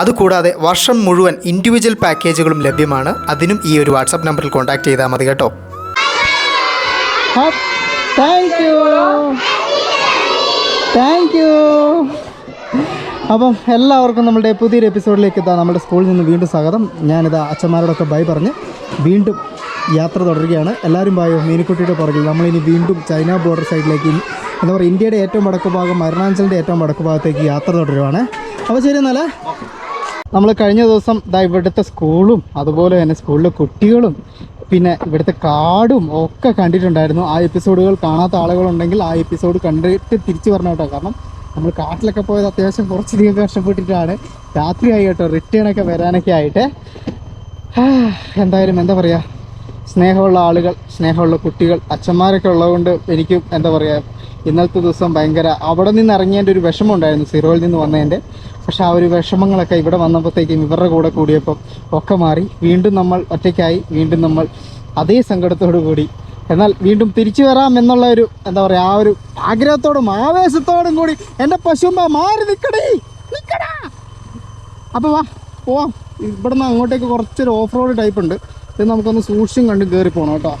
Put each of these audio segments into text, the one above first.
അതുകൂടാതെ വർഷം മുഴുവൻ ഇൻഡിവിജ്വൽ പാക്കേജുകളും ലഭ്യമാണ്. അതിനും ഈ ഒരു വാട്സപ്പ് നമ്പറിൽ കോൺടാക്ട് ചെയ്താൽ മതി കേട്ടോ. അപ്പം എല്ലാവർക്കും നമ്മുടെ പുതിയൊരു എപ്പിസോഡിലേക്ക് എത്താം നമ്മുടെ സ്കൂളിൽ നിന്ന് വീണ്ടും സ്വാഗതം. ഞാനിതാ അച്ഛന്മാരോടൊക്കെ ബൈ പറഞ്ഞ് വീണ്ടും യാത്ര തുടരുകയാണ്. എല്ലാവരും ബായോ മീനിക്കുട്ടിയുടെ പുറകിൽ. നമ്മളിനി വീണ്ടും ചൈന ബോർഡർ സൈഡിലേക്ക് എന്താ പറയുക ഇന്ത്യയുടെ ഏറ്റവും വടക്ക് ഭാഗം അരുണാചലിന്റെ ഏറ്റവും വടക്ക് ഭാഗത്തേക്ക് യാത്ര തുടരുവാണ്. അപ്പോൾ ശരി എന്നാലേ നമ്മൾ കഴിഞ്ഞ ദിവസം ദാ ഇവിടുത്തെ സ്കൂളും അതുപോലെ തന്നെ സ്കൂളിലെ കുട്ടികളും പിന്നെ ഇവിടുത്തെ കാടും ഒക്കെ കണ്ടിട്ടുണ്ടായിരുന്നു. ആ എപ്പിസോഡുകൾ കാണാത്ത ആളുകളുണ്ടെങ്കിൽ ആ എപ്പിസോഡ് കണ്ടിട്ട് തിരിച്ചു പറഞ്ഞു കേട്ടോ. കാരണം നമ്മൾ കാട്ടിലൊക്കെ പോയത് അത്യാവശ്യം കുറച്ചധികം കഷ്ടപ്പെട്ടിട്ടാണ്. രാത്രിയായി കേട്ടോ. റിട്ടേൺ ഒക്കെ വരാനൊക്കെ ആയിട്ട്. എന്തായാലും എന്താ പറയുക സ്നേഹമുള്ള ആളുകൾ സ്നേഹമുള്ള കുട്ടികൾ അച്ഛന്മാരൊക്കെ ഉള്ളതുകൊണ്ട് എനിക്ക് എന്താ പറയുക ഇന്നലത്തെ ദിവസം ഭയങ്കര അവിടെ നിന്ന് ഇറങ്ങിയതിന്റെ ഒരു വിഷമം ഉണ്ടായിരുന്നു സിറോയിൽ നിന്ന് വന്നതിന്റെ. പക്ഷേ ആ ഒരു വിഷമങ്ങളൊക്കെ ഇവിടെ വന്നപ്പോഴത്തേക്കും ഇവരുടെ കൂടെ കൂടിയപ്പം ഒക്കെ മാറി. വീണ്ടും നമ്മൾ ഒറ്റയ്ക്കായി വീണ്ടും നമ്മൾ അതേ സങ്കടത്തോടു കൂടി. എന്നാൽ വീണ്ടും തിരിച്ചു വരാം എന്നുള്ള ഒരു എന്താ പറയുക ആ ഒരു ആഗ്രഹത്തോടും ആവേശത്തോടും കൂടി എന്റെ പശുമ്പ മാറി നിൽക്കടേ നിൽക്കടാ അപ്പോൾ വാ പോവാം. ഇവിടുന്ന് അങ്ങോട്ടേക്ക് കുറച്ചൊരു ഓഫ് റോഡ് ടൈപ്പ് ഉണ്ട് ഇത് നമുക്കൊന്ന് സൂക്ഷിച്ചും കണ്ടും കയറി പോകണം കേട്ടോ.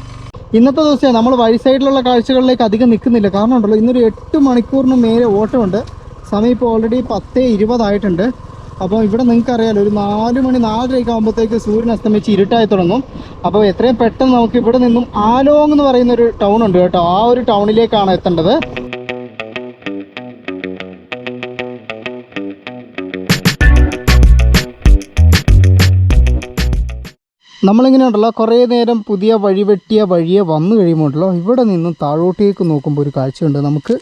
ഇന്നത്തെ ദിവസം നമ്മൾ വഴി സൈഡിലുള്ള കാഴ്ചകളിലേക്ക് അധികം നിൽക്കുന്നില്ല. കാരണം ഉണ്ടല്ലോ ഇന്നൊരു എട്ട് മണിക്കൂറിന് മേലെ ഓട്ടമുണ്ട്. സമയം ഇപ്പോൾ ഓൾറെഡി പത്തേ ഇരുപതായിട്ടുണ്ട് അപ്പോൾ ഇവിടെ നിങ്ങൾക്ക് അറിയാലോ ഒരു നാല് മണി നാലരയൊക്കെ ആകുമ്പോഴത്തേക്ക് സൂര്യൻ അസ്തമിച്ച് ഇരുട്ടായി തുടങ്ങും. അപ്പോൾ എത്രയും പെട്ടെന്ന് നമുക്ക് ഇവിടെ നിന്നും ആലോങ് എന്ന് പറയുന്ന ഒരു ടൗൺ ഉണ്ട് കേട്ടോ. ആ ഒരു ടൗണിലേക്കാണ് എത്തേണ്ടത്. നമ്മളിങ്ങനെ ഉണ്ടല്ലോ കുറേ നേരം പുതിയ വഴി വെട്ടിയ വഴിയെ വന്നു കഴിയുമ്പോണ്ടല്ലോ ഇവിടെ നിന്നും താഴോട്ടേക്ക് നോക്കുമ്പോൾ ഒരു കാഴ്ചയുണ്ട്. നമുക്ക്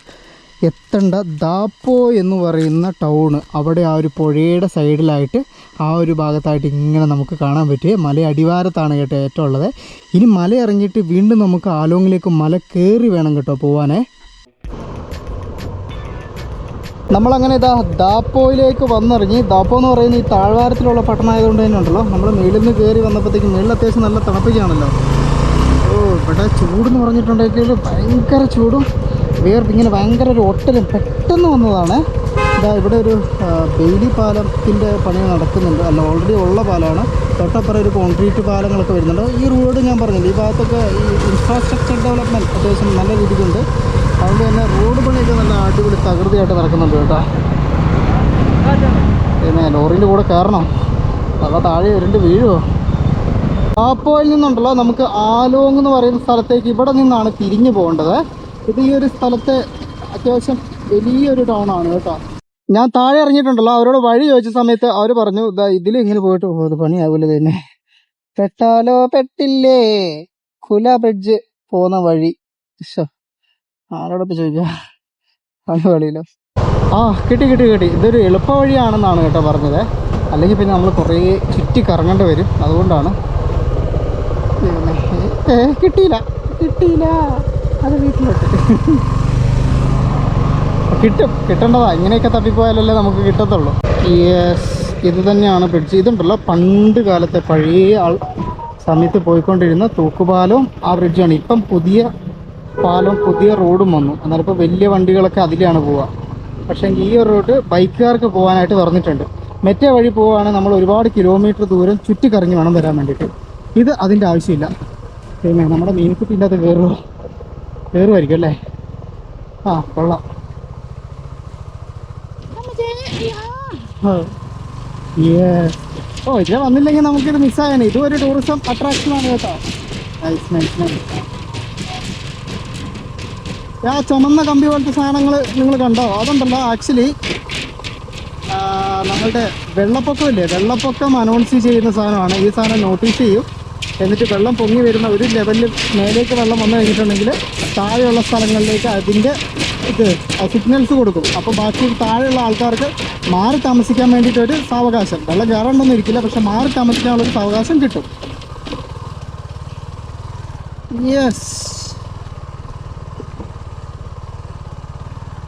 എത്തേണ്ട ദാപ്പോ എന്ന് പറയുന്ന ടൗണ് അവിടെ ആ ഒരു പുഴയുടെ സൈഡിലായിട്ട് ആ ഒരു ഭാഗത്തായിട്ട് ഇങ്ങനെ നമുക്ക് കാണാൻ പറ്റിയ. മല അടിവാരത്താണ് കേട്ടോ ഏറ്റവും ഉള്ളത്. ഇനി മല ഇറങ്ങിയിട്ട് വീണ്ടും നമുക്ക് ആലോങ്ങിലേക്ക് മല കയറി വേണം കേട്ടോ പോവാനേ. നമ്മളങ്ങനെ ഇതാ ദാപ്പോയിലേക്ക് വന്നിറങ്ങി ദാപ്പോ എന്ന് പറയുന്ന ഈ താഴ്വാരത്തിലുള്ള പട്ടണമായതുകൊണ്ട് തന്നെ ഉണ്ടല്ലോ. നമ്മൾ മേളിൽ നിന്ന് കയറി വന്നപ്പോഴത്തേക്കും മേളിൽ അത്യാവശ്യം നല്ല തണുപ്പിക്കുകയാണല്ലോ ഓ ഇവിടെ ചൂടെന്ന് പറഞ്ഞിട്ടുണ്ടെങ്കിൽ ഭയങ്കര ചൂടും. വേർപ്പ് ഇങ്ങനെ ഭയങ്കര ഒരു ഒട്ടലും പെട്ടെന്ന് വന്നതാണ്. ഇതാ ഇവിടെ ഒരു ബെയിലി പാലത്തിന്റെ പണി നടക്കുന്നുണ്ട്. അല്ല ഓൾറെഡി ഉള്ള പാലമാണ് തൊട്ടപ്പുറം ഒരു കോൺക്രീറ്റ് പാലങ്ങളൊക്കെ വരുന്നുണ്ട്. ഈ റോഡ് ഞാൻ പറഞ്ഞില്ല ഈ ഭാഗത്തൊക്കെ ഈ ഇൻഫ്രാസ്ട്രക്ചർ ഡെവലപ്മെന്റ് അത്യാവശ്യം നല്ല രീതിക്കുണ്ട്. അതുകൊണ്ട് തന്നെ റോഡ് പണിയൊക്കെ നല്ല അടിപൊളി തകൃതിയായിട്ട് നടക്കുന്നുണ്ട് കേട്ടോ. പിന്നെ ലോറിന്റെ കൂടെ കയറണം. അതാ താഴെ വരണ്ട് വീഴുമോ ആപ്പോയിൽ നിന്നുണ്ടല്ലോ നമുക്ക് ആലോങ് എന്ന് പറയുന്ന സ്ഥലത്തേക്ക് ഇവിടെ നിന്നാണ് തിരിഞ്ഞു പോകേണ്ടത്. ഇത് ഈ ഒരു സ്ഥലത്തെ അത്യാവശ്യം വലിയൊരു ടൗൺ ആണ് കേട്ടോ. ഞാൻ താഴെ ഇറങ്ങിയിട്ടുണ്ടല്ലോ അവരോട് വഴി ചോദിച്ച സമയത്ത് അവർ പറഞ്ഞു ഇതാ ഇതിൽ ഇങ്ങനെ പോയിട്ട് പോകുന്നത് പണിയാവില്ല പണിയാവൂല തന്നെ പെട്ടാലോ പെട്ടില്ലേ? കുല ബ്രിഡ്ജ് പോകുന്ന വഴി. ശ്ശോ, ആരോടൊപ്പം ചോദിക്കാ? ആ വഴിയിലോ ആ കിട്ടി കിട്ടി കിട്ടി. ഇതൊരു എളുപ്പ വഴിയാണെന്നാണ് കേട്ടോ പറഞ്ഞത്. അല്ലെങ്കിൽ പിന്നെ നമ്മൾ കുറേ ചുറ്റി കറങ്ങേണ്ടി വരും. അതുകൊണ്ടാണ്. കിട്ടിയില്ല. കിട്ടിയില്ല. അത് വീട്ടിലോട്ട്. കിട്ടും. കിട്ടേണ്ടതാ. ഇങ്ങനെയൊക്കെ തപ്പിപ്പോയാലല്ലേ നമുക്ക് കിട്ടത്തുള്ളൂ. യെസ് ഇത് തന്നെയാണ് പിടിച്ച് ഇതുണ്ടല്ലോ. പണ്ട് കാലത്തെ പഴയ ആൾ സമയത്ത് പോയിക്കൊണ്ടിരുന്ന തൂക്കുപാലവും ആ ബ്രിഡ്ജാണ് ഇപ്പം പുതിയ പാലം പുതിയ റോഡും വന്നു. എന്നാൽ ഇപ്പോൾ വലിയ വണ്ടികളൊക്കെ അതിലാണ് പോവുക. പക്ഷേ ഈ ഒരു റോഡ് ബൈക്കുകാർക്ക് പോകാനായിട്ട് തുറന്നിട്ടുണ്ട് മറ്റേ വഴി പോവുകയാണെങ്കിൽ നമ്മൾ ഒരുപാട് കിലോമീറ്റർ ദൂരം ചുറ്റിക്കറങ്ങി വേണം വരാൻ വേണ്ടിയിട്ട്. ഇത് അതിന്റെ ആവശ്യമില്ല. പിന്നെ നമ്മുടെ മീൻകുട്ടിന്റെ അത് കയറുമോ കയറുമായിരിക്കും അല്ലേ? ആ കൊള്ളാം. ഓ ഇതിലെ വന്നില്ലെങ്കിൽ നമുക്കിത് മിസ്സായാണ് ഇതും ഒരു ടൂറിസം അട്രാക്ഷൻ ആണ് കേട്ടോ. നൈസ് നൈസ് നൈസ് ആ ചുമന്ന കമ്പി പോലത്തെ സാധനങ്ങൾ നിങ്ങൾ കണ്ടോ? അതുണ്ടല്ലോ ആക്ച്വലി നമ്മളുടെ വെള്ളപ്പൊക്കമില്ലേ? വെള്ളപ്പൊക്കം അനൗൺസ് ചെയ്യുന്ന സാധനമാണ്. ഈ സാധനം നോട്ടീസ് ചെയ്യും. എന്നിട്ട് വെള്ളം പൊങ്ങി വരുന്ന ഒരു ലെവലിൽ മേലേക്ക് വെള്ളം വന്നു കഴിഞ്ഞിട്ടുണ്ടെങ്കിൽ താഴെയുള്ള സ്ഥലങ്ങളിലേക്ക് അതിന്റെ ഇത് സിഗ്നൽസ് കൊടുക്കും. അപ്പോൾ ബാക്കി താഴെയുള്ള ആൾക്കാർക്ക് മാറി താമസിക്കാൻ വേണ്ടിയിട്ടൊരു സാവകാശം. വെള്ളം കയറണമെന്നൊന്നും ഇരിക്കില്ല പക്ഷെ മാറി താമസിക്കാനുള്ളൊരു സാവകാശം കിട്ടും. യെസ്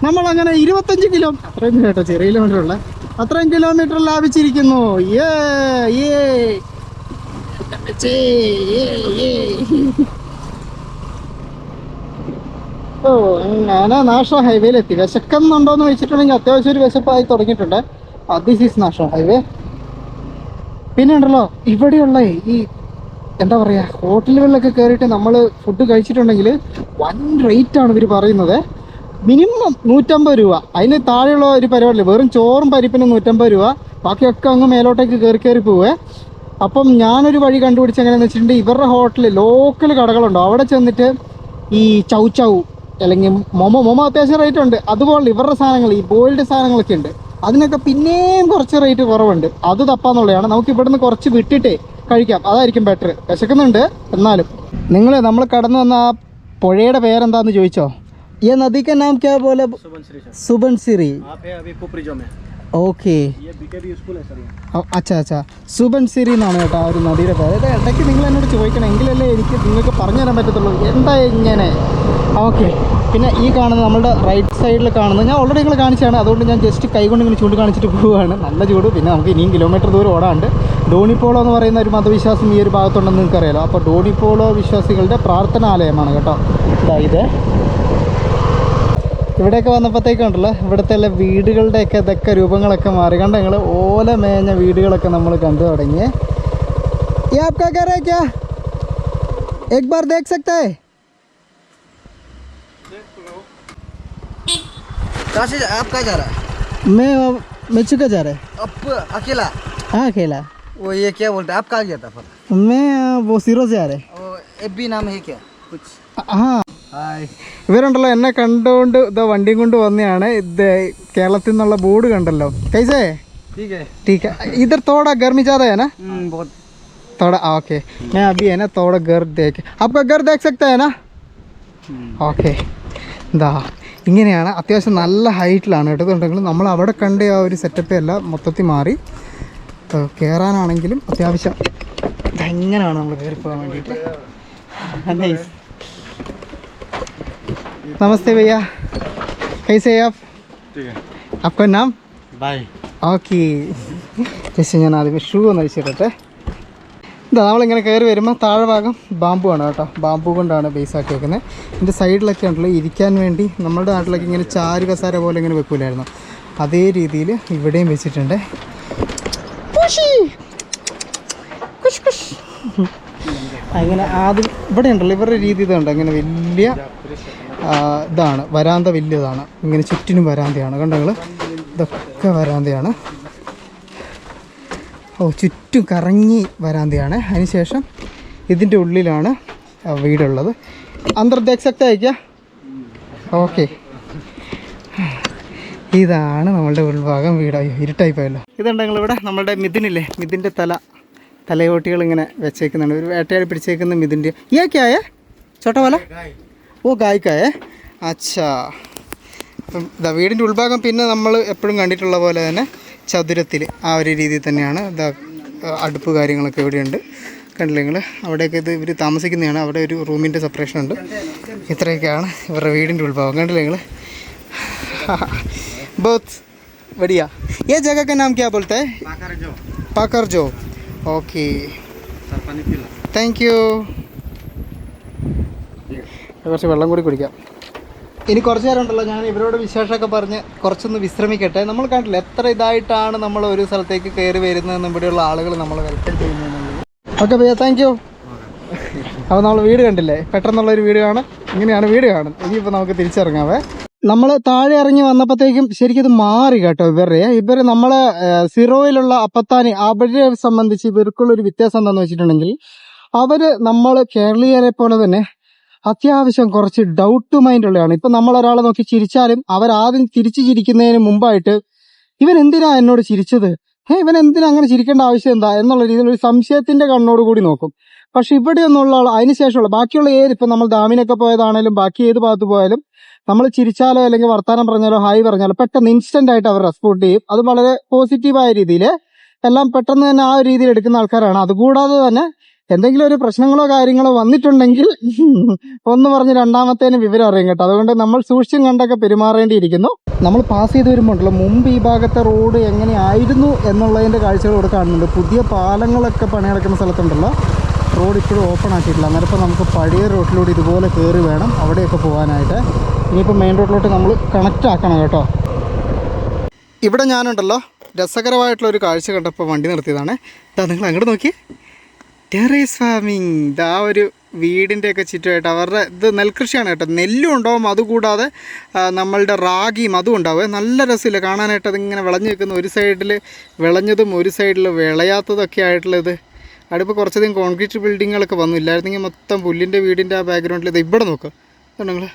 നമ്മൾ അങ്ങനെ ഇരുപത്തഞ്ച് കിലോ അത്രയും കേട്ടോ ചെറിയ കിലോമീറ്റർ ഉള്ള. അത്രയും കിലോമീറ്റർ ലാഭിച്ചിരിക്കുന്നു. ഏ ഏ. ഓ ഞാൻ നാഷണൽ ഹൈവേയിൽ എത്തി. വിശക്കുന്നുണ്ടോന്ന് വെച്ചിട്ടുണ്ടെങ്കിൽ അത്യാവശ്യം ഒരു വിശപ്പായി തുടങ്ങിയിട്ടുണ്ട്. ദിസ് ഈസ് നാഷണൽ ഹൈവേ പിന്നെ ഉണ്ടല്ലോ ഇവിടെയുള്ള ഈ എന്താ പറയാ ഹോട്ടലുകളിലൊക്കെ കയറിയിട്ട് നമ്മൾ ഫുഡ് കഴിച്ചിട്ടുണ്ടെങ്കിൽ വൻ റേറ്റ് ആണ് ഇവർ പറയുന്നത്. മിനിമം നൂറ്റമ്പത് രൂപ. അതിന് താഴെയുള്ള ഒരു പരിപാടിയില്ല. വെറും ചോറും പരിപ്പിനും നൂറ്റമ്പത് രൂപ. ബാക്കിയൊക്കെ അങ്ങ് മേലോട്ടേക്ക് കയറി കയറി പോവേ. അപ്പം ഞാനൊരു വഴി കണ്ടുപിടിച്ച് എങ്ങനെയാണെന്ന് വെച്ചിട്ടുണ്ടെങ്കിൽ ഇവരുടെ ഹോട്ടലിൽ ലോക്കൽ കടകളുണ്ടോ? അവിടെ ചെന്നിട്ട് ഈ ചൗ ചൗ അല്ലെങ്കിൽ മൊമോ മൊമോ അത്യാവശ്യം റേറ്റ് ഉണ്ട്. അതുപോലെ ഇവരുടെ സാധനങ്ങൾ ഈ ബോയിൽഡ് സാധനങ്ങളൊക്കെ ഉണ്ട്. അതിനൊക്കെ പിന്നെയും കുറച്ച് റേറ്റ് കുറവുണ്ട്. അത് തപ്പാന്നുള്ളതാണ്. നമുക്ക് ഇവിടുന്ന് കുറച്ച് വിട്ടിട്ടേ കഴിക്കാം. അതായിരിക്കും ബെറ്റർ വിശക്കുന്നുണ്ട്. എന്നാലും. നിങ്ങൾ നമ്മൾ കടന്നു വന്ന ആ പുഴയുടെ പേരെന്താന്ന് ചോദിച്ചോ? ഈ നദിക്ക് നാം ക്യാ പോലെ സുബൻസിറി आप है अभी कुपरिजो में ഓക്കെ ये बीकेबी स्कूल है सर यहाँ അച്ഛാ അച്ഛാ സുബൻസിരി എന്നാണ് കേട്ടോ ആ ഒരു നദിയുടെ പേര് ഇത് ഇടയ്ക്ക് നിങ്ങൾ എന്നോട് ചോദിക്കണം എങ്കിലല്ലേ എനിക്ക് നിങ്ങൾക്ക് പറഞ്ഞു തരാൻ പറ്റത്തുള്ളൂ എന്താ ഇങ്ങനെ ഓക്കെ പിന്നെ ഈ കാണുന്നത് നമ്മുടെ റൈറ്റ് സൈഡിൽ കാണുന്നത് ഞാൻ ഓൾറെഡി നിങ്ങൾ കാണിച്ചാണ് അതുകൊണ്ട് ഞാൻ ജസ്റ്റ് കൈ കൊണ്ട് ഇങ്ങനെ ചൂണ്ടി കാണിച്ചിട്ട് പോവുകയാണ് നല്ല ചൂട് പിന്നെ നമുക്ക് ഇനിയും കിലോമീറ്റർ ദൂരം ഓടാണ്ട് ഡോണിപ്പോളോ എന്ന് പറയുന്ന ഒരു മതവിശ്വാസം ഈ ഒരു ഭാഗത്തുണ്ടെന്ന് നിങ്ങൾക്ക് അറിയാലോ അപ്പോൾ ഡോണിപ്പോളോ വിശ്വാസികളുടെ പ്രാർത്ഥനാലയമാണ് കേട്ടോ ഇതാ ഇത് ഇവിടെയൊക്കെ വന്നപ്പോഴത്തേക്കുണ്ടല്ലോ ഇവിടുത്തെ എല്ലാ വീടുകളുടെയൊക്കെ ഇതൊക്കെ രൂപങ്ങളൊക്കെ മാറി കണ്ട നിങ്ങൾ ഓല മേഞ്ഞ വീടുകളൊക്കെ നമ്മൾ കണ്ടു തുടങ്ങി ये आपका घर है क्या एक बार देख सकता है कहाँ से आप कहाँ जा रहा है मैं मिचू का जा रहा है आप अकेला हाँ अकेला वो ये क्या बोलते हैं आप कहाँ गया था फिर मैं वो सिरो से आ रहा है वो एफ बी नाम है क्या कुछ हाँ हाय ഇവരുണ്ടല്ലോ എന്നെ കണ്ടുകൊണ്ട് ഇതാ വണ്ടിയും കൊണ്ട് വന്നതാണ് ഇത് കേരളത്തിൽ നിന്നുള്ള ബോർഡ് കണ്ടല്ലോ കൈസേ ठीक है ठीक है इधर थोड़ा गर्मी ज़्यादा है ना हम्म, बहुत थोड़ा ओके मैं अभी है ना थोड़ा घर देख आपका घर देख सकते हैं ना ഓക്കെ ഇതാ ഇങ്ങനെയാണ് അത്യാവശ്യം നല്ല ഹൈറ്റിലാണ് കേട്ടോ ഇതുണ്ടെങ്കിൽ നമ്മൾ അവിടെ കണ്ട ആ ഒരു സെറ്റപ്പ് അല്ല മൊത്തത്തിൽ മാറി ഏഹ് കയറാനാണെങ്കിലും അത്യാവശ്യം ദാ ഇങ്ങനെയാണ് നമ്മൾ കയറി പോകാൻ വേണ്ടിയിട്ട് നൈസ് നമസ്തേ ഭയ്യ കൈസേ ആപ്പ് ठीक है आपका नाम बाय ഓക്കെ ജസ്റ്റ് ഞാൻ ആദ്യമേ ഷൂ ഒന്ന് അഴിച്ചിട്ടെ ഇതാ നമ്മളിങ്ങനെ കയറി വരുമ്പോൾ താഴെ ഭാഗം ബാമ്പു ആണ് കേട്ടോ ബാമ്പു കൊണ്ടാണ് ബേസ് ആക്കിയേക്കുന്നത് ഇതിൻ്റെ സൈഡിലൊക്കെ ഉണ്ടല്ലോ ഇരിക്കാൻ വേണ്ടി നമ്മുടെ നാട്ടിലൊക്കെ ഇങ്ങനെ ചാരു കസാര പോലെ ഇങ്ങനെ വെക്കൂലായിരുന്നു അതേ രീതിയിൽ ഇവിടെയും വെച്ചിട്ടുണ്ട് കുഷി. കുഷ് കുഷ്. അങ്ങനെ ആദ്യം ഇവിടെ ഉണ്ടല്ലോ ഇവരുടെ രീതി ഇതുണ്ട് ഇങ്ങനെ വലിയ ആ, ഇതാണ്. വരാന്ത വലിയതാണ്. ഇങ്ങനെ ചുറ്റിനും വരാന്തയാണ്. കണ്ടോ നിങ്ങൾ ഇതൊക്കെ വരാന്തയാണ്. ഓ ചുറ്റും കറങ്ങി വരാന്തയാണ്. അതിനുശേഷം ഇതിന്റെ ഉള്ളിലാണ് വീടുള്ളത്. അന്തർദേശത്തെ അയക്കുക ഓക്കെ. ഇതാണ് നമ്മളുടെ ഉൾഭാഗം വീടായി ഇരുട്ടായിപ്പോയല്ലോ. ഇരുട്ടായി പോയല്ലോ ഇതുണ്ടെങ്കിൽ ഇവിടെ നമ്മളുടെ മിഥുനില്ലേ? മിഥിന്റെ തല. തലയോട്ടികൾ ഇങ്ങനെ വെച്ചേക്കുന്നുണ്ട്. ഒരു വേട്ടയാടി പിടിച്ചേക്കുന്ന മിഥിന്റെ ഈ ഒക്കെ ഇയാക്കായ ചോട്ടവല ഓ ഗായ്ക്കായേ അച്ഛാ അപ്പം ഇതാ വീടിൻ്റെ ഉൾഭാഗം പിന്നെ നമ്മൾ എപ്പോഴും കണ്ടിട്ടുള്ള പോലെ തന്നെ ചതുരത്തിൽ ആ ഒരു രീതിയിൽ തന്നെയാണ് ഇതാ അടുപ്പ് കാര്യങ്ങളൊക്കെ ഇവിടെയുണ്ട് കണ്ടില്ലേ നിങ്ങൾ അവിടെയൊക്കെ ഇത് ഇവർ താമസിക്കുന്നതാണ് അവിടെ ഒരു റൂമിൻ്റെ സെപ്പറേഷൻ ഉണ്ട് ഇത്രയൊക്കെയാണ് ഇവരുടെ വീടിൻ്റെ ഉൾഭാഗം കണ്ടില്ലേ നിങ്ങൾ बहुत बढ़िया ये जगह का नाम क्या बोलता है पाकर जो पाकर जो ओके सर पानी पी लो താങ്ക് യു കുറച്ച് വെള്ളം കൂടി കുടിക്കാം. ഇനി കുറച്ച് നേരം ഉണ്ടല്ലോ ഞാൻ ഇവരോട് വിശേഷമൊക്കെ പറഞ്ഞ് കുറച്ചൊന്ന് വിശ്രമിക്കട്ടെ. നമ്മൾ കണ്ടില്ല എത്ര ഇതായിട്ടാണ് നമ്മൾ ഒരു സ്ഥലത്തേക്ക് കയറി വരുന്നതെന്ന് ഇവിടെയുള്ള ആളുകൾ നമ്മൾ വെൽക്കം ചെയ്യുന്നത് ഓക്കെ ഭയ്യ താങ്ക് യു അപ്പോൾ നമ്മൾ വീട് കണ്ടില്ലേ പെട്ടെന്നുള്ള ഒരു വീട് കാണാം ഇങ്ങനെയാണ് വീട് കാണും ഇനിയിപ്പോൾ നമുക്ക് തിരിച്ചിറങ്ങാവേ. നമ്മൾ താഴെ ഇറങ്ങി വന്നപ്പോഴത്തേക്കും ശരിക്കും ഇത് മാറി കേട്ടോ ഇവരുടെ ഇവർ നമ്മളെ സിറോയിലുള്ള അപ്പത്താനി അവരെ സംബന്ധിച്ച് ഇവർക്കുള്ളൊരു വ്യത്യാസം എന്താണെന്ന് വെച്ചിട്ടുണ്ടെങ്കിൽ അവർ നമ്മൾ കേരളീയരെ പോലെ തന്നെ അത്യാവശ്യം കുറച്ച് ഡൗട്ട് മൈൻഡ് ഉള്ളതാണ് ഇപ്പൊ നമ്മൾ ഒരാളെ നോക്കി ചിരിച്ചാലും അവരാദ്യം തിരിച്ചു ചിരിക്കുന്നതിന് മുമ്പായിട്ട് ഇവൻ എന്തിനാ എന്നോട് ചിരിച്ചത്? ഏ ഇവൻ എന്തിനാ അങ്ങനെ ചിരിക്കേണ്ട ആവശ്യം എന്താ? എന്നുള്ള രീതിയിൽ ഒരു സംശയത്തിന്റെ കണ്ണോട് കൂടി നോക്കും. പക്ഷെ ഇവിടെ ഒന്നുള്ള അതിനുശേഷമുള്ള ബാക്കിയുള്ള ഏത് ഇപ്പൊ നമ്മൾ ഡാമിനൊക്കെ പോയതാണേലും ബാക്കി ഏത് ഭാഗത്ത് പോയാലും നമ്മൾ ചിരിച്ചാലോ അല്ലെങ്കിൽ വർത്താനം പറഞ്ഞാലോ ഹായ് പറഞ്ഞാലോ പെട്ടെന്ന് ഇൻസ്റ്റന്റ് ആയിട്ട് അവർ റെസ്പോണ്ട് ചെയ്യും. അത് വളരെ പോസിറ്റീവായ രീതിയിൽ എല്ലാം പെട്ടെന്ന് തന്നെ ആ രീതിയിൽ എടുക്കുന്ന ആൾക്കാരാണ്. അതുകൂടാതെ തന്നെ എന്തെങ്കിലും ഒരു പ്രശ്നങ്ങളോ കാര്യങ്ങളോ വന്നിട്ടുണ്ടെങ്കിൽ ഒന്ന് പറഞ്ഞ് രണ്ടാമത്തേന് വിവരം അറിയും കേട്ടോ. അതുകൊണ്ട് നമ്മൾ സൂക്ഷിച്ചും കണ്ടൊക്കെ പെരുമാറേണ്ടിയിരിക്കുന്നു. നമ്മൾ പാസ് ചെയ്ത് വരുമ്പോണ്ടല്ലോ മുമ്പ് ഈ ഭാഗത്തെ റോഡ് എങ്ങനെയായിരുന്നു എന്നുള്ളതിന്റെ കാഴ്ചകൾ ഇവിടെ കാണുന്നുണ്ട്. പുതിയ പാലങ്ങളൊക്കെ പണി നടക്കുന്ന സ്ഥലത്തുണ്ടല്ലോ. റോഡ് ഇപ്പോഴും ഓപ്പൺ ആക്കിയിട്ടില്ല. അന്നേരം നമുക്ക് പഴയ റോഡിലൂടെ ഇതുപോലെ കയറി വേണം അവിടെയൊക്കെ പോകാനായിട്ട്. ഇനിയിപ്പോൾ മെയിൻ റോഡിലോട്ട് നമ്മൾ കണക്റ്റ് ആക്കണം കേട്ടോ. ഇവിടെ ഞാനുണ്ടല്ലോ രസകരമായിട്ടുള്ള ഒരു കാഴ്ച കണ്ടപ്പോൾ വണ്ടി നിർത്തിയതാണ്. ഇതാ നിങ്ങൾ അങ്ങോട്ട് നോക്കി. ടെറേസ് ഫാമിങ് ഇതാ ഒരു വീടിന്റെയൊക്കെ ചുറ്റുമായിട്ട് അവരുടെ ഇത് നെൽകൃഷിയാണ് കേട്ടോ. നെല്ലും ഉണ്ടാവും അതുകൂടാതെ നമ്മളുടെ റാഗിയും അതും ഉണ്ടാവും. നല്ല രസമില്ല കാണാനായിട്ട് അതിങ്ങനെ വിളഞ്ഞു നിൽക്കുന്ന ഒരു സൈഡിൽ വിളഞ്ഞതും ഒരു സൈഡിൽ വിളയാത്തതൊക്കെ ആയിട്ടുള്ളത് അടുപ്പ് കുറച്ചധികം കോൺക്രീറ്റ് ബിൽഡിങ്ങുകളൊക്കെ വന്നു. ഇല്ലായിരുന്നെങ്കിൽ മൊത്തം പുല്ലിന്റെ വീടിന്റെ ആ ബാക്ക്ഗ്രൗണ്ടിൽ ഇത് ഇവിടെ നോക്കുക നിങ്ങൾ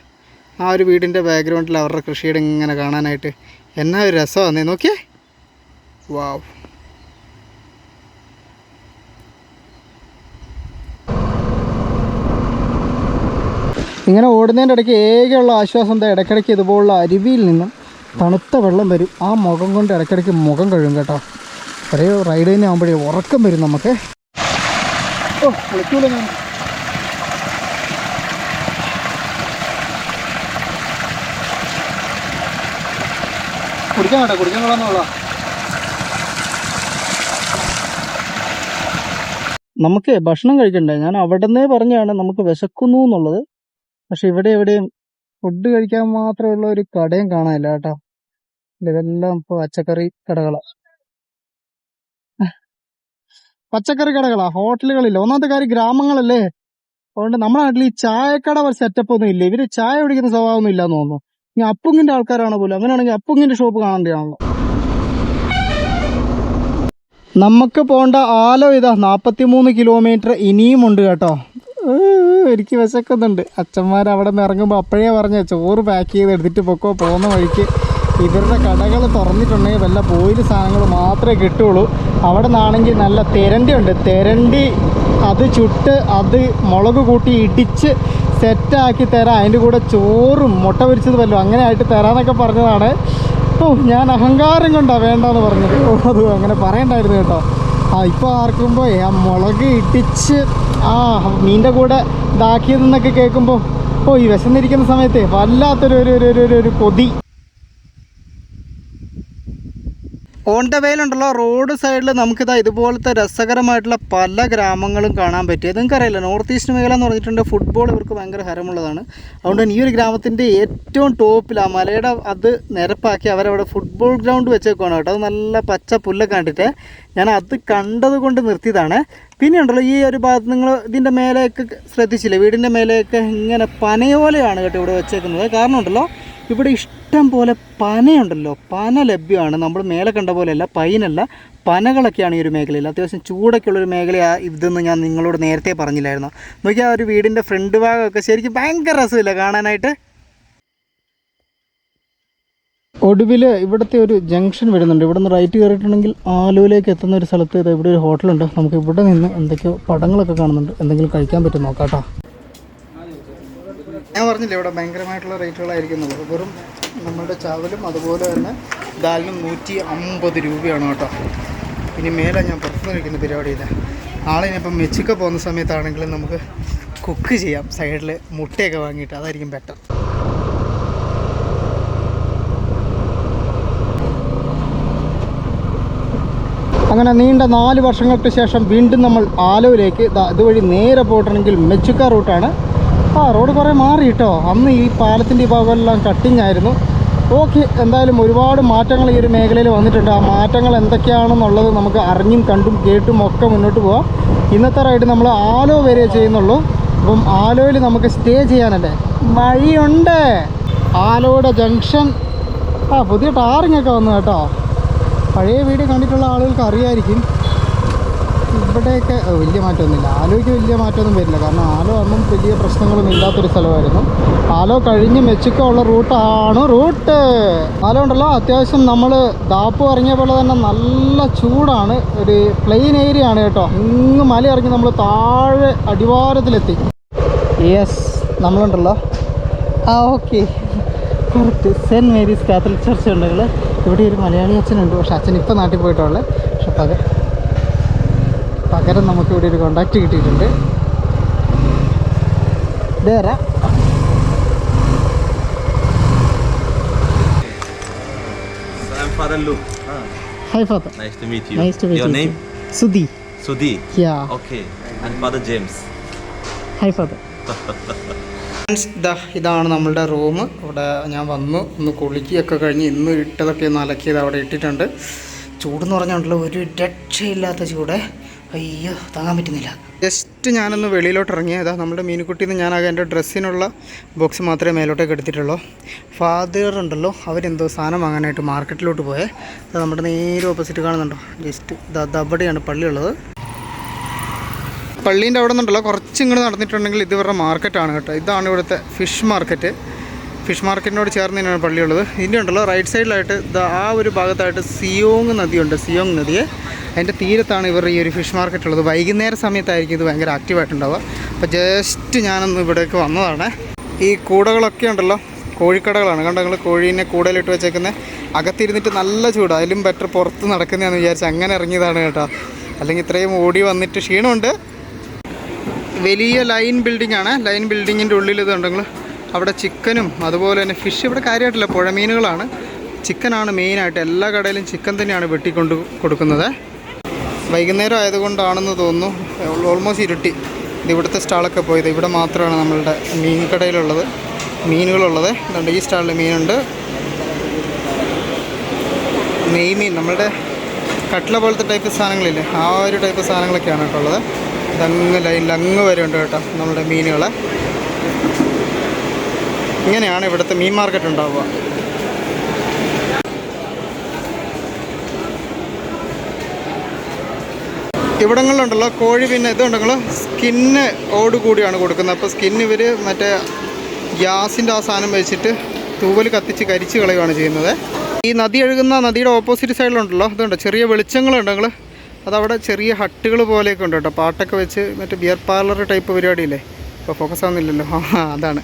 ആ ഒരു വീടിന്റെ ബാക്ക്ഗ്രൗണ്ടിൽ അവരുടെ കൃഷിയുടെ ഇങ്ങനെ കാണാനായിട്ട്. എന്നാ ഒരു രസമാണ് നോക്കിയേ. വാവ് ഇങ്ങനെ ഓടുന്നതിന്റെ ഇടയ്ക്ക് ഏകയുള്ള ആശ്വാസം എന്താ? ഇടയ്ക്കിടയ്ക്ക് ഇതുപോലുള്ള അരുവിയിൽ നിന്നും തണുത്ത വെള്ളം വരും. ആ മുഖം കൊണ്ട് ഇടയ്ക്കിടയ്ക്ക് മുഖം കഴുകും കേട്ടോ. ഒരേ റൈഡ് തന്നെ ആകുമ്പോഴേ ഉറക്കം വരും നമുക്ക്. ഓ കുടിക്കാൻ കേട്ടോ കുടിക്കാൻ കൊള്ളാന്നുള്ള നമുക്ക് ഭക്ഷണം കഴിക്കണ്ടേ? ഞാൻ അവിടെ നിന്നേ പറഞ്ഞാണ് നമുക്ക് വിശക്കുന്നു എന്നുള്ളത്. പക്ഷെ ഇവിടെ എവിടെയും ഫുഡ് കഴിക്കാൻ മാത്രമുള്ള ഒരു കടയും കാണാനില്ല കേട്ടോ. ഇതെല്ലാം ഇപ്പൊ പച്ചക്കറി കടകളാ. പച്ചക്കറി കടകളാ ഹോട്ടലുകളില്ല. ഒന്നാമത്തെ കാര്യം ഗ്രാമങ്ങളല്ലേ. അതുകൊണ്ട് നമ്മുടെ നാട്ടിൽ ഈ ചായക്കട സെറ്റപ്പ് ഒന്നും ഇല്ല. ഇവർ ചായ കുടിക്കുന്ന സ്വഭാവമൊന്നും ഇല്ലാന്ന് തോന്നുന്നു. ഇനി അപ്പുങ്ങിന്റെ ആൾക്കാരാണോ പോലും? അങ്ങനെയാണെങ്കിൽ അപ്പുങ്ങിന്റെ ഷോപ്പ് കാണേണ്ടതാണല്ലോ. നമുക്ക് പോണ്ട ആലോ ഇതാ നാൽപ്പത്തിമൂന്ന് കിലോമീറ്റർ ഇനിയും ഉണ്ട് കേട്ടോ. എനിക്ക് വിശക്കുന്നുണ്ട് അച്ഛന്മാർ അവിടെ നിന്ന് ഇറങ്ങുമ്പോൾ അപ്പോഴേ പറഞ്ഞ ചോറ് പാക്ക് ചെയ്ത് എടുത്തിട്ട് പൊക്കോ പോകുന്ന വഴിക്ക്. ഇവരുടെ കടകൾ തുറന്നിട്ടുണ്ടെങ്കിൽ വല്ല പോയിൽ സാധനങ്ങൾ മാത്രമേ കിട്ടുള്ളൂ. അവിടെ നിന്നാണെങ്കിൽ നല്ല തെരണ്ടി ഉണ്ട് തെരണ്ടി അത് ചുട്ട് അത് മുളക് കൂട്ടി ഇടിച്ച് സെറ്റാക്കി തരാം. അതിന്റെ കൂടെ ചോറും മുട്ട പൊരിച്ചത് വല്ലതും അങ്ങനെ ആയിട്ട് തരാമെന്നൊക്കെ പറഞ്ഞതാണ്. ഓ ഞാൻ അഹങ്കാരം കൊണ്ടാണ് വേണ്ടെന്ന് പറഞ്ഞത്. ഓ അത് അങ്ങനെ പറയണ്ടായിരുന്നു കേട്ടോ. ആ ഇപ്പോൾ ആർക്കുമ്പോൾ ആ മുളക് ഇടിച്ച് ആ മീന്റെ കൂടെ ഇതാക്കിയതെന്നൊക്കെ കേൾക്കുമ്പോൾ ഓ ഈ വിശന്നിരിക്കുന്ന സമയത്ത് വല്ലാത്തൊരു ഒരു ഒരു ഒരു ഒരു കൊതി. ഓൺ ദ വേയിലുണ്ടല്ലോ റോഡ് സൈഡിൽ നമുക്കിതാ ഇതുപോലത്തെ രസകരമായിട്ടുള്ള പല ഗ്രാമങ്ങളും കാണാൻ പറ്റിയത് നിങ്ങൾക്കറിയില്ല നോർത്ത് ഈസ്റ്റ് മേഖല എന്ന് പറഞ്ഞിട്ടുണ്ട് ഫുട്ബോൾ ഇവർക്ക് ഭയങ്കര ഹരമുള്ളതാണ്. അതുകൊണ്ട് തന്നെ ഈ ഒരു ഗ്രാമത്തിന്റെ ഏറ്റവും ടോപ്പിൽ ആ മലയുടെ അത് നിരപ്പാക്കി അവരവിടെ ഫുട്ബോൾ ഗ്രൗണ്ട് വെച്ചേക്കുവാണ് കേട്ടോ. അത് നല്ല പച്ച പുല്ലൊക്കെ കണ്ടിട്ട് ഞാൻ അത് കണ്ടതുകൊണ്ട് നിർത്തിയതാണ്. പിന്നെ ഉണ്ടല്ലോ ഈ ഒരു ഭാഗത്ത് നിങ്ങൾ ഇതിന്റെ മേലെയൊക്കെ ശ്രദ്ധിച്ചില്ലേ? വീടിന്റെ മേലെയൊക്കെ ഇങ്ങനെ പനയോലയാണ് കേട്ടോ ഇവിടെ വെച്ചേക്കുന്നത്. കാരണം ഉണ്ടല്ലോ ഇവിടെ ഇഷ്ടം പോലെ പനയുണ്ടല്ലോ. പന ലഭ്യമാണ്. നമ്മൾ മേലെ കണ്ട പോലെയല്ല പൈനല്ല. പനകളൊക്കെയാണ് ഈ ഒരു മേഖലയിൽ. അത്യാവശ്യം ചൂടൊക്കെയുള്ളൊരു മേഖലയാണ് ഇതെന്ന് ഞാൻ നിങ്ങളോട് നേരത്തെ പറഞ്ഞില്ലായിരുന്നു. നോക്കിയാൽ ഒരു വീടിന്റെ ഫ്രണ്ട് ഭാഗമൊക്കെ ശരിക്കും ഭയങ്കര രസമില്ല കാണാനായിട്ട്. ഒടുവിൽ ഇവിടുത്തെ ഒരു ജംഗ്ഷൻ വരുന്നുണ്ട്. ഇവിടെ നിന്ന് റൈറ്റ് കയറിയിട്ടുണ്ടെങ്കിൽ ആലുവിലേക്ക് എത്തുന്ന ഒരു സ്ഥലത്ത് ഇവിടെ ഒരു ഹോട്ടലുണ്ട് നമുക്ക് ഇവിടെ നിന്ന് എന്തൊക്കെയോ പടങ്ങളൊക്കെ കാണുന്നുണ്ട്. എന്തെങ്കിലും കഴിക്കാൻ പറ്റും നോക്കാം കേട്ടോ. ഞാൻ പറഞ്ഞില്ലേ ഇവിടെ ഭയങ്കരമായിട്ടുള്ള റേറ്റുകളായിരിക്കും എന്നുള്ളത്. വെറും നമ്മളുടെ ചാവലും അതുപോലെ തന്നെ ദാലിനും നൂറ്റി അമ്പത് രൂപയാണ് കേട്ടോ. ഇനി മേലെ ഞാൻ പുറത്തു നിൽക്കുന്ന പരിപാടിയില്ല. നാളെ ഇനിയിപ്പം മെച്ചിക്ക പോകുന്ന സമയത്താണെങ്കിലും നമുക്ക് കുക്ക് ചെയ്യാം. സൈഡിൽ മുട്ടയൊക്കെ വാങ്ങിയിട്ട് അതായിരിക്കും ബെറ്റർ അങ്ങനെ നീണ്ട നാല് വർഷങ്ങൾക്ക് ശേഷം വീണ്ടും നമ്മൾ ആലുവിലേക്ക് ദാ ഇതുവഴി നേരെ പോയിട്ടുണ്ടെങ്കിൽ മെച്ചുക്ക റൂട്ടാണ് ആ റോഡ് കുറേ മാറി കേട്ടോ അന്ന് ഈ പാലത്തിന്റെ ഈ ഭാഗമെല്ലാം കട്ടിങ് ആയിരുന്നു. ഓക്കെ എന്തായാലും ഒരുപാട് മാറ്റങ്ങൾ ഈ ഒരു മേഖലയിൽ വന്നിട്ടുണ്ട്. ആ മാറ്റങ്ങൾ എന്തൊക്കെയാണെന്നുള്ളത് നമുക്ക് അറിഞ്ഞും കണ്ടും കേട്ടും ഒക്കെ മുന്നോട്ട് പോവാം. ഇന്നത്തെ റൈഡ് നമ്മൾ ആലോ വരെ ചെയ്യുന്നുള്ളൂ. അപ്പം ആലോയിൽ നമുക്ക് സ്റ്റേ ചെയ്യാനല്ലേ? വഴിയുണ്ട്. ആലോയുടെ ജംഗ്ഷൻ ആ പുതിയ ടാറിങ്ങൊക്കെ വന്നു കേട്ടോ. പഴയ വീട് കണ്ടിട്ടുള്ള ആളുകൾക്ക് അറിയായിരിക്കും. ഇവിടെയൊക്കെ വലിയ മാറ്റമൊന്നുമില്ല. ആലോയ്ക്ക് വലിയ മാറ്റമൊന്നും വരില്ല. കാരണം ആലോ അന്നും വലിയ പ്രശ്നങ്ങളൊന്നും ഇല്ലാത്തൊരു സ്ഥലമായിരുന്നു. ആലോ കഴിഞ്ഞ് മെച്ചിക്കോ ഉള്ള റൂട്ടാണ് റൂട്ട്. ആലോ ഉണ്ടല്ലോ അത്യാവശ്യം നമ്മൾ ദാപ്പ് ഇറങ്ങിയ പോലെ തന്നെ നല്ല ചൂടാണ്. ഒരു പ്ലെയിൻ ഏരിയ ആണ് കേട്ടോ. ഇങ്ങ് മല ഇറങ്ങി നമ്മൾ താഴെ അടിവാരത്തിലെത്തി. യെസ് നമ്മളുണ്ടല്ലോ. ആ okay correct Saint Mary's Catholic church ഉണ്ടെങ്കിൽ ഇവിടെ ഒരു മലയാളി അച്ഛനുണ്ട്. പക്ഷെ അച്ഛൻ ഇപ്പം നാട്ടിൽ പോയിട്ടുള്ളത് പക്ഷെ പക പകരം നമുക്ക് ഇവിടെ ഒരു കോണ്ടാക്റ്റ് കിട്ടിയിട്ടുണ്ട് ഇതേറാ I'm Father Luke. Hi father Nice to meet you. Nice to Your meet name? Sudhi Sudhi. Yeah Okay. And Father James. Hi father friends ഇതാ ഇതാണ് നമ്മളുടെ റൂം ഇവിടെ ഞാൻ വന്നു ഒന്ന് കുളിക്കുകയൊക്കെ കഴിഞ്ഞ് ഇന്ന് ഇട്ടതൊക്കെ ഒന്ന് അലക്കിയത് അവിടെ ഇട്ടിട്ടുണ്ട് ചൂടെന്ന് പറഞ്ഞുകൊണ്ടുള്ള ഒരു രക്ഷയില്ലാത്ത ചൂട് അയ്യോ താങ്ങാൻ പറ്റുന്നില്ല. ജസ്റ്റ് ഞാനൊന്ന് വെളിയിലോട്ട് ഇറങ്ങിയ ഏതാ നമ്മുടെ മീനുക്കുട്ടിയിൽ നിന്ന് ഞാനാകെ എന്റെ ഡ്രസ്സിനുള്ള ബോക്സ് മാത്രമേ മേലോട്ടേക്ക് എടുത്തിട്ടുള്ളൂ. ഫാദർ ഉണ്ടല്ലോ അവരെന്തോ സാധനം വാങ്ങാനായിട്ട് മാർക്കറ്റിലോട്ട് പോയേ. അത് നമ്മുടെ നേരെ ഓപ്പോസിറ്റ് കാണുന്നുണ്ടോ? ജസ്റ്റ് ഇതാ അവിടെയാണ് പള്ളിയുള്ളത്. പള്ളീന്റെ അവിടെ നിന്നുണ്ടല്ലോ കുറച്ച് ഇങ്ങോട്ട് നടന്നിട്ടുണ്ടെങ്കിൽ ഇത് ഇവരുടെ മാർക്കറ്റാണ് കേട്ടോ. ഇതാണ് ഇവിടുത്തെ ഫിഷ് മാർക്കറ്റ് ഫിഷ് മാർക്കറ്റിനോട് ചേർന്ന് തന്നെയാണ് പള്ളിയുള്ളത്. ഇതിന്റെ ഉണ്ടല്ലോ റൈറ്റ് സൈഡിലായിട്ട് ആ ഒരു ഭാഗത്തായിട്ട് സിയോങ് നദിയുണ്ട് സിയോങ് നദിയെ. അതിന്റെ തീരത്താണ് ഇവർ ഈ ഒരു ഫിഷ് മാർക്കറ്റ് ഉള്ളത്. വൈകുന്നേര സമയത്തായിരിക്കും ഇത് ഭയങ്കര ആക്റ്റീവായിട്ടുണ്ടാവുക അപ്പോൾ ജസ്റ്റ് ഞാനൊന്ന് ഇവിടേക്ക് വന്നതാണ്. ഈ കൂടകളൊക്കെ ഉണ്ടല്ലോ കോഴിക്കടകളാണ്. കണ്ടോ നിങ്ങൾ കോഴീനെ കൂടയിലിട്ട് വെച്ചേക്കുന്നത് അകത്തിരുന്നിട്ട് നല്ല ചൂട്. അതിലും ബെറ്റർ പുറത്ത് നടക്കുന്നതെന്ന് വിചാരിച്ച് അങ്ങനെ ഇറങ്ങിയതാണ് കേട്ടോ. അല്ലെങ്കിൽ ഇത്രയും ഓടി വന്നിട്ട് ക്ഷീണമുണ്ട്. വലിയ ലൈൻ ബിൽഡിംഗ് ആണ്. ലൈൻ ബിൽഡിങ്ങിന്റെ ഉള്ളിൽ ഇതുണ്ടെങ്കിൽ അവിടെ ചിക്കനും അതുപോലെ തന്നെ ഫിഷ് ഇവിടെ കാര്യമായിട്ടില്ല. പുഴമീനുകളാണ്. ചിക്കനാണ് മെയിനായിട്ട്. എല്ലാ കടയിലും ചിക്കൻ തന്നെയാണ് വെട്ടിക്കൊണ്ട് കൊടുക്കുന്നത്. വൈകുന്നേരം ആയതുകൊണ്ടാണെന്ന് തോന്നുന്നു. ഓൾമോസ്റ്റ് ഇരുട്ടി. ഇത് ഇവിടുത്തെ സ്റ്റാളൊക്കെ പോയത്. ഇവിടെ മാത്രമാണ് നമ്മളുടെ മീൻ കടയിലുള്ളത്. മീനുകളുള്ളത്. ഇതുണ്ട് ഈ സ്റ്റാളിൽ മീനുണ്ട്. നെയ്മീൻ നമ്മളുടെ കട്ട്ല പോലത്തെ ടൈപ്പ് സാധനങ്ങളില്ലേ? ആ ഒരു ടൈപ്പ് സാധനങ്ങളൊക്കെയാണ് കേട്ടോ ഉള്ളത്. ഇതങ്ങ് ലൈനിൽ അങ്ങ് വരെ ഉണ്ട് കേട്ടോ നമ്മുടെ മീനുകൾ ഇങ്ങനെയാണ് ഇവിടുത്തെ മീൻ മാർക്കറ്റ് ഉണ്ടാവുക. ഇവിടങ്ങളിലുണ്ടല്ലോ കോഴി പിന്നെ ഇതുണ്ടെങ്കിലോ സ്കിന്ന് ഓട് കൂടിയാണ് കൊടുക്കുന്നത്. അപ്പോൾ സ്കിന്ന് ഇവർ മറ്റേ ഗ്യാസിന്റെ ആ സാധനം വെച്ചിട്ട് തൂവൽ കത്തിച്ച് കരിച്ച് കളയുകയാണ് ചെയ്യുന്നത്. ഈ നദി ഒഴുകുന്ന നദിയുടെ ഓപ്പോസിറ്റ് സൈഡിലുണ്ടല്ലോ ഇതുണ്ട്. ചെറിയ വെളിച്ചങ്ങളുണ്ടെങ്കിൽ അതവിടെ ചെറിയ ഹട്ടുകൾ പോലെയൊക്കെ ഉണ്ട് കേട്ടോ. പാട്ടൊക്കെ വെച്ച് മറ്റേ ബിയർ പാർലർ ടൈപ്പ് പരിപാടിയില്ലേ? ഇപ്പോൾ ഫോക്കസ് ആവുന്നില്ലല്ലോ. അതാണ്.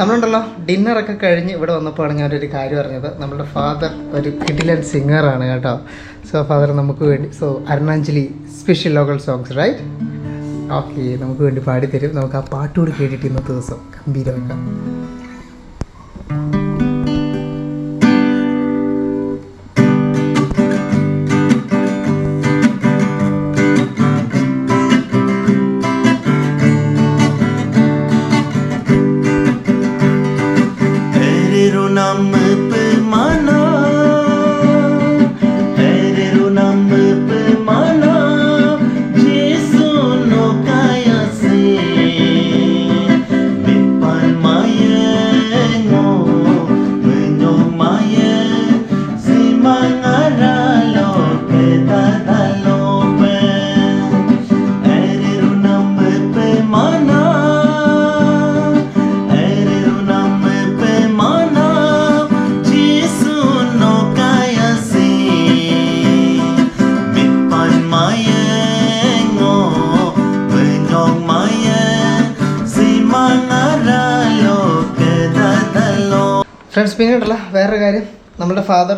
നമ്മളുണ്ടല്ലോ. ഡിന്നറൊക്കെ കഴിഞ്ഞ് ഇവിടെ വന്നപ്പോഴാണ് ഞാനൊരു കാര്യം അറിഞ്ഞത്. നമ്മുടെ ഫാദർ ഒരു കിഡിലൻ സിംഗറാണ് കേട്ടോ. സോ ഫാദർ നമുക്ക് വേണ്ടി so Arunanjali special local songs right okay നമുക്ക് വേണ്ടി പാടിത്തരും. നമുക്ക് ആ പാട്ടുകൂടി കേട്ടിട്ട് ഇന്നത്തെ ദിവസം ഗംഭീരമാക്കാം.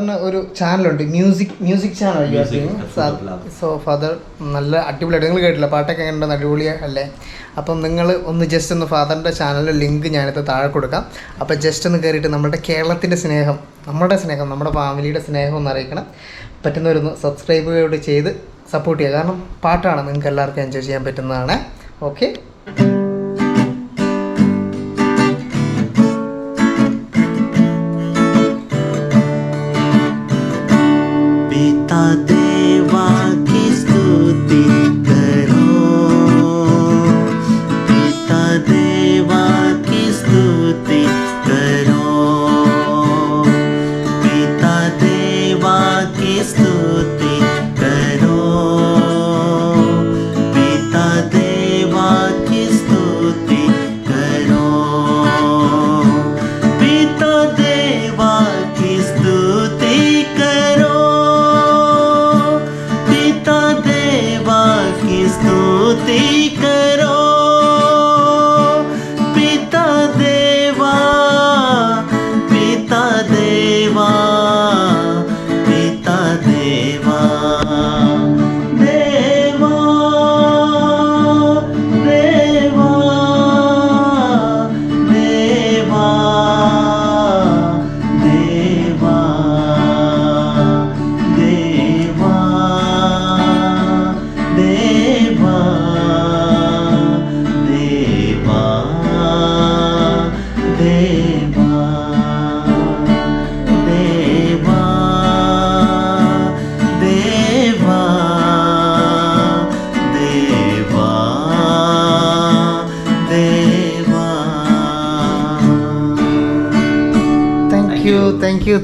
ഫാദറിന് ഒരു ചാനലുണ്ട്. Music music channel so father നല്ല അടിപൊളിയായിട്ട് നിങ്ങൾ കേട്ടില്ല പാട്ടൊക്കെ എങ്ങനെ ഉണ്ടെന്ന് അടിപൊളി അല്ലേ? അപ്പം നിങ്ങൾ ഒന്ന് ജസ്റ്റ് ഒന്ന് ഫാദറിന്റെ ചാനലിൽ ലിങ്ക് ഞാനിത് താഴെ കൊടുക്കാം. അപ്പോൾ ജസ്റ്റ് ഒന്ന് കയറിയിട്ട് നമ്മുടെ കേരളത്തിന്റെ സ്നേഹം നമ്മുടെ സ്നേഹം നമ്മുടെ ഫാമിലിയുടെ സ്നേഹം ഒന്ന് അറിയിക്കണം. പറ്റുന്നവരൊന്ന് സബ്സ്ക്രൈബ് ചെയ്ത് സപ്പോർട്ട് ചെയ്യുക. കാരണം പാട്ടാണ് നിങ്ങൾക്ക് എല്ലാവർക്കും എൻജോയ് ചെയ്യാൻ പറ്റുന്നതാണ്. Okay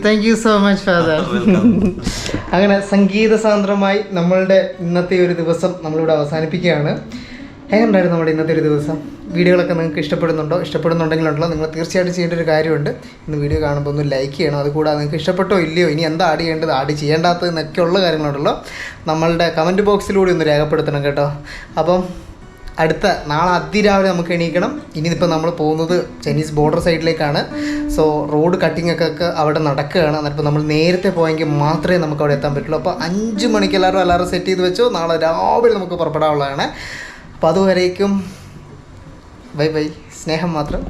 thank you so much father അങ്ങനെ സംഗീത സാന്ദ്രമായി നമ്മളുടെ ഇന്നത്തെ ഒരു ദിവസം നമ്മളിവിടെ അവസാനിപ്പിക്കുകയാണ്. എങ്ങനെയുണ്ടായിരുന്നു നമ്മുടെ ഇന്നത്തെ ഒരു ദിവസം. വീഡിയോകളൊക്കെ നിങ്ങൾക്ക് ഇഷ്ടപ്പെടുന്നുണ്ടോ? ഇഷ്ടപ്പെടുന്നുണ്ടെങ്കിലുണ്ടല്ലോ നിങ്ങൾ തീർച്ചയായിട്ടും ചെയ്യേണ്ട ഒരു കാര്യമുണ്ട്. ഇന്ന് വീഡിയോ കാണുമ്പോൾ ഒന്ന് ലൈക്ക് ചെയ്യണം. അതുകൂടാതെ നിങ്ങൾക്ക് ഇഷ്ടപ്പെട്ടോ ഇല്ലയോ? ഇനി എന്താ ആഡ് ചെയ്യേണ്ടത്? ആഡ് ചെയ്യേണ്ടാത്തത് എന്നൊക്കെയുള്ള കാര്യങ്ങളുണ്ടല്ലോ. നമ്മളുടെ കമന്റ് ബോക്സിലൂടെ ഒന്ന് രേഖപ്പെടുത്തണം കേട്ടോ. അപ്പം അടുത്ത നാളെ അതിരാവിലെ നമുക്ക് എണീക്കണം. ഇനിയിപ്പോൾ നമ്മൾ പോകുന്നത് ചൈനീസ് ബോർഡർ സൈഡിലേക്കാണ്. സോ റോഡ് കട്ടിംഗ് ഒക്കെ അവിടെ നടക്കുകയാണ്. എന്നിട്ട് നമ്മൾ നേരത്തെ പോയെങ്കിൽ മാത്രമേ നമുക്ക് അവിടെ എത്താൻ പറ്റുള്ളൂ. അപ്പോൾ അഞ്ച് മണിക്ക് എല്ലാവരും അലാറം സെറ്റ് ചെയ്ത് വെച്ചു. നാളെ രാവിലെ നമുക്ക് പുറപ്പെടാനുള്ളതാണ്. അപ്പോൾ അതുവരേക്കും ബൈ ബൈ. സ്നേഹം മാത്രം.